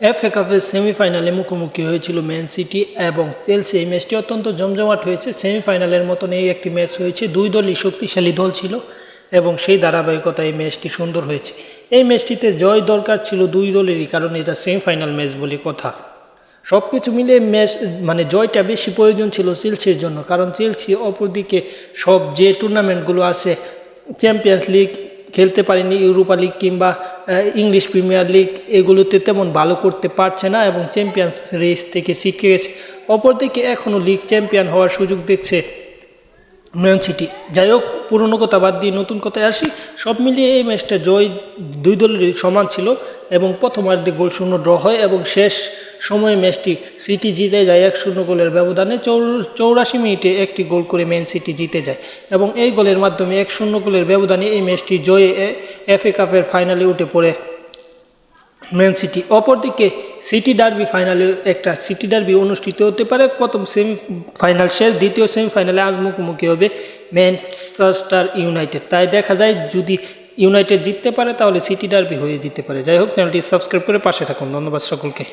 F এ কাপের সেমিফাইনালে মুখোমুখি হয়েছিল ম্যান সিটি এবং চেলসি এই ম্যাচটি অত্যন্ত জমজমাট হয়েছে। সেমিফাইনালের মতন এই একটি ম্যাচ হয়েছে। দুই দলই শক্তিশালী দল ছিল এবং সেই ধারাবাহিকতায় এই ম্যাচটি সুন্দর হয়েছে। এই ম্যাচটিতে জয় দরকার ছিল দুই দলেরই, কারণ এটা সেমিফাইনাল ম্যাচ বলে কথা। সব কিছু মিলে ম্যাচ মানে জয়টা বেশি প্রয়োজন ছিল চেলসির জন্য, কারণ চেলসি অপরদিকে সব যে টুর্নামেন্টগুলো আছে চ্যাম্পিয়ন্স লিগ খেলতে পারেনি ইউরোপা লিগ কিংবা ইংলিশ প্রিমিয়ার লিগ এগুলোতে তেমন ভালো করতে পারছে না এবং চ্যাম্পিয়ন্স রেস থেকে শিখে গেছে। অপরদিকে এখনও লিগ চ্যাম্পিয়ন হওয়ার সুযোগ দেখছে ম্যান সিটি যাই হোক, পুরনো কথা বাদ দিয়ে নতুন কথায় আসি। সব মিলিয়ে এই ম্যাচটা জয় দুই দলের সমান ছিল এবং প্রথমার্ধে গোল শূন্য ড্র হয় এবং শেষ সময়ে ম্যাচটি সিটি জিতে যায় এক শূন্য গোলের ব্যবধানে চৌরাশি মিনিটে একটি গোল করে ম্যান সিটি জিতে যায়। এবং এই গোলের মাধ্যমে এক শূন্য গোলের ব্যবধানে এই ম্যাচটি জয়ে এফ এ কাপের ফাইনালে উঠে পড়ে ম্যান সিটি। অপরদিকে সিটি ডার্বি ফাইনালে একটা সিটি ডার্বি অনুষ্ঠিত হতে পারে। প্রথম সেমি ফাইনাল শেষ, দ্বিতীয় সেমিফাইনালে আজ মুখোমুখি হবে ম্যানচেস্টার ইউনাইটেড। তাই দেখা যায়, যদি ইউনাইটেড জিততে পারে, তাহলে সিটি ডার্বি হয়ে যেতে পারে। যাই হোক, চ্যানেলটি সাবস্ক্রাইব করে পাশে থাকুন। ধন্যবাদ সকলকে।